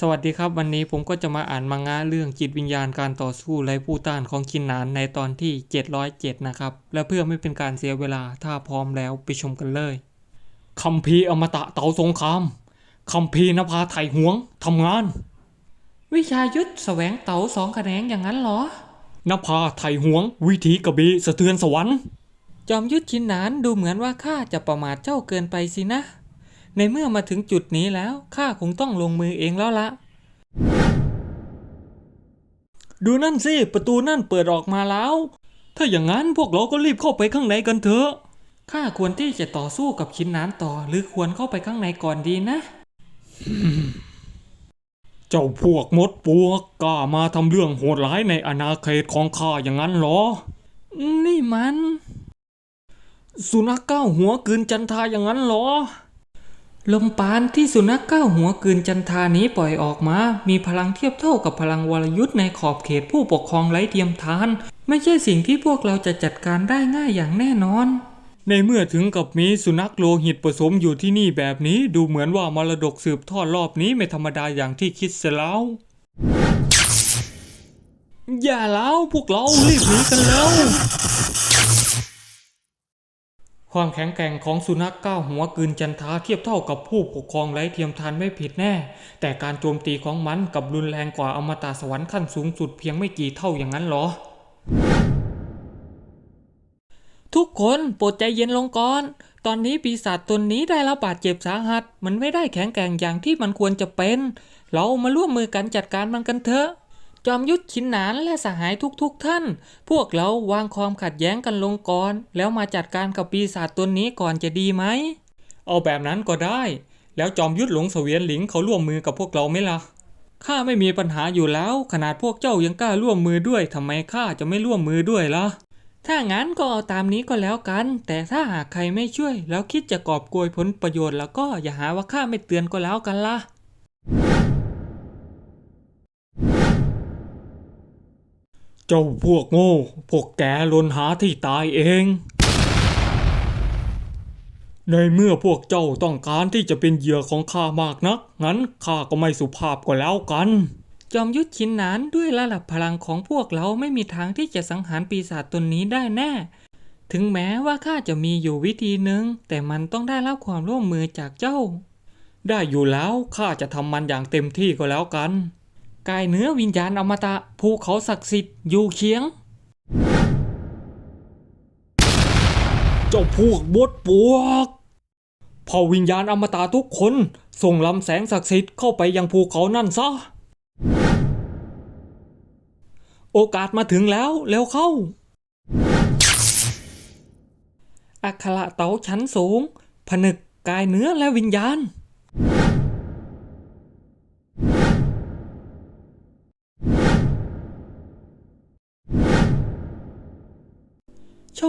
สวัสดีครับ วันนี้ผมก็จะมาอ่านมังงะเรื่องจิตวิญญาณการต่อสู้ไร้ผู้ต้านของคินนานในตอนที่ 707 นะครับ และเพื่อไม่เป็นการเสียเวลาถ้าพร้อมแล้วไปชมกันเลยคัมภีอมตะเต๋าสงครามคัมภีนภาไถ่หวงทำงาน วิชายุทธแสวงเต๋าสองแขนงอย่างนั้นเหรอนภาไถ่หวง วิธีกระบีสะเทือนสวรรค์ จอมยุทธชินนานดูเหมือนว่าข้าจะประมาทเจ้าเกินไปสินะ ในเมื่อมาถึงจุดนี้แล้วข้าคงต้องลงมือเองแล้วละ ดูนั่นสิ ประตูนั่นเปิดออกมาแล้ว ถ้าอย่างนั้นพวกเราก็รีบเข้าไปข้างในกันเถอะข้าควรที่จะต่อสู้กับชินนานต่อ หรือควรเข้าไปข้างในก่อนดีนะ เจ้าพวกมดปวกกล้ามาทำเรื่องโหดร้ายในอาณาเขตของข้าอย่างนั้นเหรอ นี่มัน สุนัขก้าวหัวกลืนจันทาอย่างนั้นเหรอ ลมปานที่สุนัขก้าวหัวกืนจันทานี้ปล่อยออกมา มีพลังเทียบเท่ากับพลังวรยุทธ์ในขอบเขตผู้ปกครองไร้เทียมทาน ไม่ใช่สิ่งที่พวกเราจะจัดการได้ง่ายอย่างแน่นอน ในเมื่อถึงกับมีสุนัขโลหิตผสมอยู่ที่นี่แบบนี้ดูเหมือนว่ามรดกสืบทอดรอบนี้ไม่ธรรมดาอย่างที่คิดเสียแล้ว อย่าแล้วพวกเรารีบหนีกันแล้ว ความแข็งแกร่งของสุนัขก้าวหัวกืนจันทาเทียบเท่ากับผู้ปกครองไร้เทียมทานไม่ผิดแน่ แต่การโจมตีของมันกับรุนแรงกว่าอมตะสวรรค์ขั้นสูงสุดเพียงไม่กี่เท่าอย่างนั้นหรอ ทุกคนโปรดใจเย็นลงก่อน ตอนนี้ปีศาจตนนี้ได้รับบาดเจ็บสาหัส มันไม่ได้แข็งแกร่งอย่างที่มันควรจะเป็น เรามาร่วมมือกันจัดการมันกันเถอะ จอมยุทธชินหนานและสหายทุกๆทท่าน พวกเราวางความขัดแย้งกันลงก่อน แล้วมาจัดการกับปีศาจตนนี้ก่อนจะดีไหม เอาแบบนั้นก็ได้ แล้วจอมยุทธหลงเสวียนหลิงเขาร่วมมือกับพวกเราไหมล่ะ ข้าไม่มีปัญหาอยู่แล้ว ขนาดพวกเจ้ายังกล้าร่วมมือด้วยทำไมข้าจะไม่ร่วมมือด้วยล่ะ ถ้างั้นก็เอาตามนี้ก็แล้วกัน แต่ถ้าหากใครไม่ช่วย แล้วคิดจะกอบโกยผลประโยชน์แล้วก็อย่าหาว่าข้าไม่เตือนก็แล้วกันล่ะ เจ้าพวกโง่ พวกแกลนหาที่ตายเอง ในเมื่อพวกเจ้าต้องการที่จะเป็นเหยื่อของข้ามากนัก งั้นข้าก็ไม่สุภาพก็แล้วกัน จอมยุทธชินหนานด้วยระดับพลังของพวกเราไม่มีทางที่จะสังหารปีศาจตนนี้ได้แน่ ถึงแม้ว่าข้าจะมีอยู่วิธีหนึ่งแต่มันต้องได้รับความร่วมมือจากเจ้า ได้อยู่แล้วข้าจะทำมันอย่างเต็มที่ก็แล้วกัน กายเนื้อวิญญาณอมตะภูเขาศักดิ์สิทธิ์อยู่เคียง เจ้าพวกบดปวกพอวิญญาณอมตะทุกคน ส่งลำแสงศักดิ์สิทธิ์เข้าไปยังภูเขานั่นซะ โอกาสมาถึงแล้วเร็วเข้า อัคระเต๋าชั้นสูง ผนึกกายเนื้อและวิญญาณ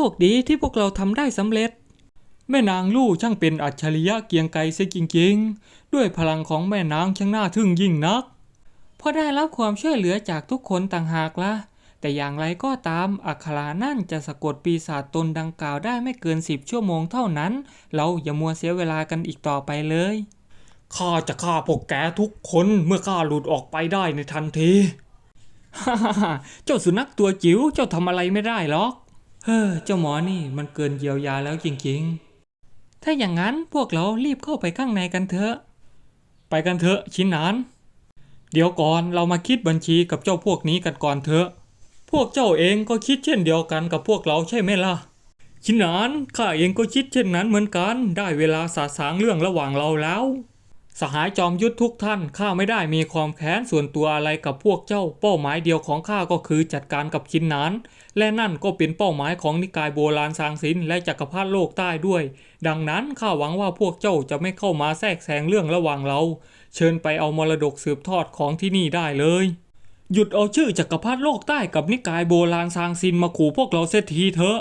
คดีที่พวกเราทำได้สำเร็จ แม่นางลู่ช่างเป็นอัจฉริยะเกรียงไกรเสียจริงๆ ด้วยพลังของแม่นางช่างน่าทึ่งยิ่งนัก เพราะได้รับความช่วยเหลือจากทุกคนต่างหากละแต่อย่างไรก็ตามอัครานั่นจะสะกดปีศาจตนดังกล่าวได้ไม่เกินสิบชั่วโมงเท่านั้น เราอย่ามัวเสียเวลากันอีกต่อไปเลยข้าจะฆ่าพวกแกทุกคนเมื่อข้าหลุดออกไปได้ในทันที ฮ่าฮ่าเจ้าสุนัขตัวจิ๋วเจ้าทำอะไรไม่ได้หรอก เฮ้อเจ้าหมอนี่มันเกินเยียวยาแล้วจริงๆ ถ้าอย่างนั้นพวกเรารีบเข้าไปข้างในกันเถอะ ไปกันเถอะชินนานเดี๋ยวก่อนเรามาคิดบัญชีกับเจ้าพวกนี้กันก่อนเถอะ พวกเจ้าเองก็คิดเช่นเดียวกันกับพวกเราใช่ไหมล่ะ ชินนานข้าเองก็คิดเช่นนั้นเหมือนกัน ได้เวลาสาสางเรื่องระหว่างเราแล้ว สหายจอมยุทธทุกท่านข้าไม่ได้มีความแค้นส่วนตัวอะไรกับพวกเจ้า เป้าหมายเดียวของข้าก็คือจัดการกับชินนาน และนั่นก็เป็นเป้าหมายของนิกายโบราณสางสินและจักรพรรดิโลกใต้ด้วย ดังนั้นข้าหวังว่าพวกเจ้าจะไม่เข้ามาแทรกแซงเรื่องระหว่างเรา เชิญไปเอามรดกสืบทอดของที่นี่ได้เลย หยุดเอาชื่อจักรพรรดิโลกใต้กับนิกายโบราณซางซินมาขู่พวกเราเสียทีเถอะ